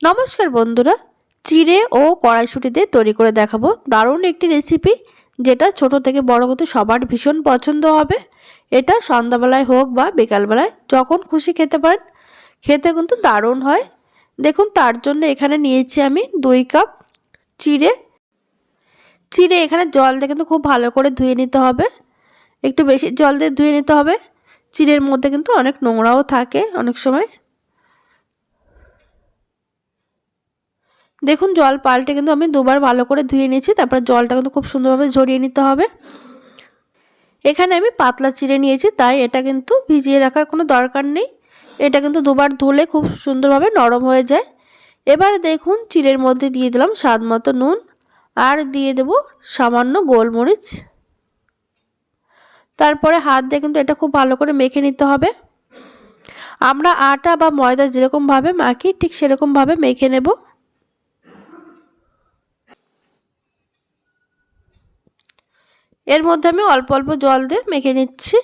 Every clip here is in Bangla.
নমস্কার বন্ধুরা, চিড়ে ও কড়াইশুঁটিতে তৈরি করে দেখাবো দারুণ একটি রেসিপি, যেটা ছোট থেকে বড় কিন্তু সবার ভীষণ পছন্দ হবে। এটা সন্ধ্যাবেলায় হোক বা বিকালবেলায় যখন খুশি খেতে পারেন, খেতে কিন্তু দারুণ হয়। দেখুন, তার জন্য এখানে নিয়েছি আমি দুই কাপ চিড়ে। চিড়ে এখানে জল দিয়ে কিন্তু খুব ভালো করে ধুয়ে নিতে হবে। একটু বেশি জল দিয়ে ধুয়ে নিতে হবে। চিড়ের মধ্যে কিন্তু অনেক নোংরাও থাকে অনেক সময়। দেখুন জল পাল্টে কিন্তু আমি দুবার ভালো করে ধুয়ে নিয়েছি, তারপর জলটা কিন্তু খুব সুন্দরভাবে ঝরিয়ে নিতে হবে। এখানে আমি পাতলা চিড়ে নিয়েছি, তাই এটা কিন্তু ভিজিয়ে রাখার কোনো দরকার নেই। এটা কিন্তু দুবার ধুলে খুব সুন্দরভাবে নরম হয়ে যায়। এবার দেখুন চিড়ের মধ্যে দিয়ে দিলাম স্বাদ মতো নুন, আর দিয়ে দেব সামান্য গোলমরিচ। তারপরে হাত দিয়ে কিন্তু এটা খুব ভালো করে মেখে নিতে হবে। আমরা আটা বা ময়দা যেরকমভাবে মাখি, ঠিক সেরকমভাবে মেখে নেব। এর মধ্যে আমি অল্প অল্প জল দিয়ে মেখে নিচ্ছি।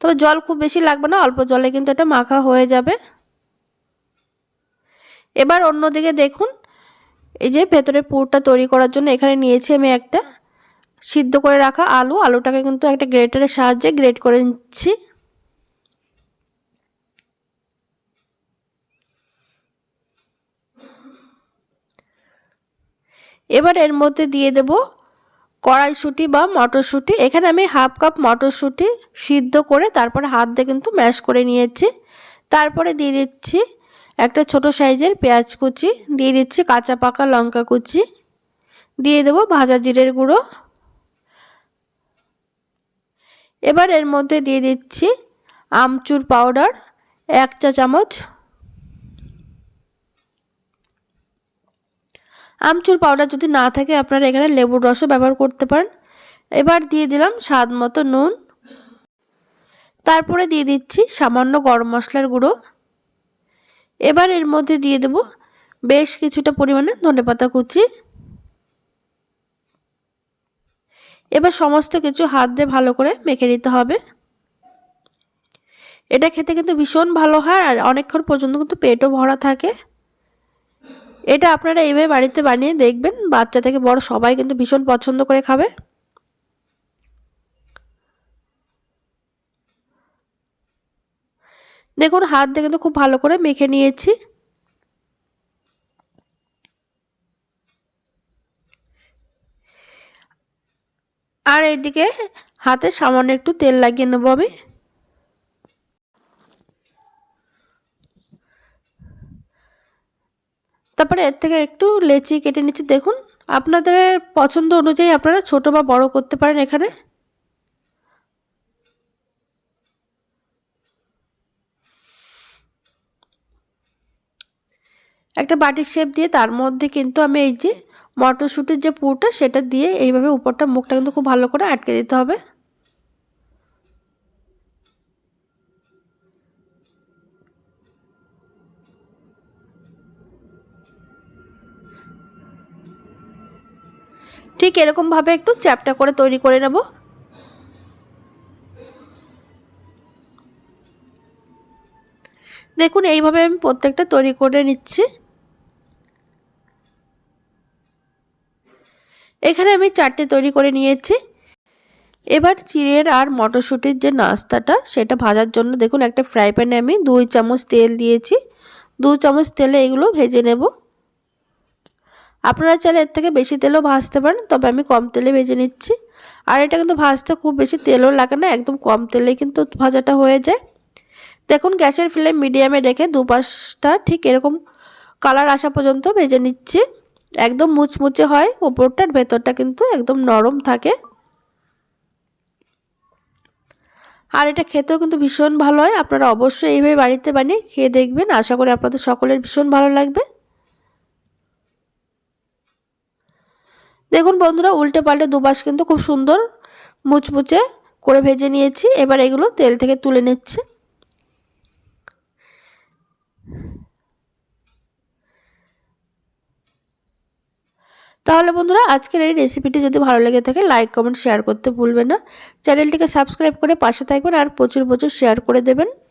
তবে জল খুব বেশি লাগবে না, অল্প জলে কিন্তু এটা মাখা হয়ে যাবে। এবার অন্যদিকে দেখুন, এই যে ভেতরে পুরটা তৈরি করার জন্য এখানে নিয়েছি আমি একটা সিদ্ধ করে রাখা আলু। আলুটাকে কিন্তু একটা গ্রেটারের সাহায্যে গ্রেট করে নিচ্ছি। এবার এর মধ্যে দিয়ে দেব কড়াইশুঁটি বা মটরশুঁটি, এখানে আমি হাফ কাপ মটরশুঁটি সিদ্ধ করে তারপরে হাত দিয়ে কিন্তু ম্যাশ করে নিয়েছি। তারপরে দিয়ে দিচ্ছি একটা ছোট সাইজের পেঁয়াজ কুচি, দিয়ে দিচ্ছি কাঁচা পাকা লঙ্কা কুচি, দিয়ে দেবো ভাজা জিরের গুঁড়ো। এবার এর মধ্যে দিয়ে দিচ্ছি আমচুর পাউডার, এক চা চামচ আমচুর পাউডার যদি না থাকে আপনারা এখানে লেবুর রসও ব্যবহার করতে পারেন। এবার দিয়ে দিলাম স্বাদ মতো নুন। তারপরে দিয়ে দিচ্ছি সামান্য গরম মশলার গুঁড়ো। এবার এর মধ্যে দিয়ে দেব বেশ কিছুটা পরিমাণে ধনেপাতা কুচি। এবার সমস্ত কিছু হাত দিয়ে ভালো করে মেখে নিতে হবে। এটা খেতে কিন্তু ভীষণ ভালো হয় আর অনেকক্ষণ পর্যন্ত কিন্তু পেটও ভরা থাকে। এটা আপনারা এইভাবে বাড়িতে বানিয়ে দেখবেন, বাচ্চা থেকে বড় সবাই কিন্তু ভীষণ পছন্দ করে খাবে। দেখুন হাত দিয়ে কিন্তু খুব ভালো করে মেখে নিয়েছি। আর এইদিকে হাতে সামান্য একটু তেল লাগিয়ে নেব আমি। তারপরে এর থেকে একটু লেচি কেটে নিচ্ছি। দেখুন, আপনাদের পছন্দ অনুযায়ী আপনারা ছোট বা বড় করতে পারেন এখানে। একটা বাটির শেপ দিয়ে তার মধ্যে কিন্তু আমি এই যে মটরশুঁটির যে পুরটা, সেটা দিয়ে এইভাবে উপরটা মুখটা কিন্তু খুব ভালো করে আটকে দিতে হবে। ঠিক এরকমভাবে একটু চ্যাপটা করে তৈরি করে নেব। দেখুন, এইভাবে আমি প্রত্যেকটা তৈরি করে নিচ্ছি। এখানে আমি চারটে তৈরি করে নিয়েছি। এবার চিড়ের আর মটরশুঁটির যে নাস্তাটা, সেটা ভাজার জন্য দেখুন, একটা ফ্রাই প্যানে আমি দুই চামচ তেল দিয়েছি। দু চামচ তেলে এগুলো ভেজে নেব। আপনারা চাইলে এর থেকে বেশি তেলও ভাজতে পারেন, তবে আমি কম তেলে ভেজে নিচ্ছি। আর এটা কিন্তু ভাজতে খুব বেশি তেলও লাগে না, একদম কম তেলেই কিন্তু ভাজাটা হয়ে যায়। দেখুন, গ্যাসের ফ্লেম মিডিয়ামে রেখে দুপাশটা ঠিক এরকম কালার আসা পর্যন্ত ভেজে নিচ্ছি। একদম মুচমুচে হয় ওপরটার ভেতরটা কিন্তু একদম নরম থাকে। আর এটা খেতেও কিন্তু ভীষণ ভালো হয়, আপনারা অবশ্যই এইভাবে বাড়িতে বানিয়ে খেয়ে দেখবেন। আশা করি আপনাদের সকলের ভীষণ ভালো লাগবে। দেখুন বন্ধুরা, উল্টে পাল্টে দুপাশ কিন্তু খুব সুন্দর মুচমুচে করে ভেজে নিয়েছি। এবার এগুলো তেল থেকে তুলে নিচ্ছে। তাহলে বন্ধুরা, আজকের এই রেসিপিটি যদি ভালো লেগে থাকে লাইক কমেন্ট শেয়ার করতে ভুলবেন না। চ্যানেলটিকে সাবস্ক্রাইব করে পাশে থাকবেন আর প্রচুর প্রচুর শেয়ার করে দেবেন।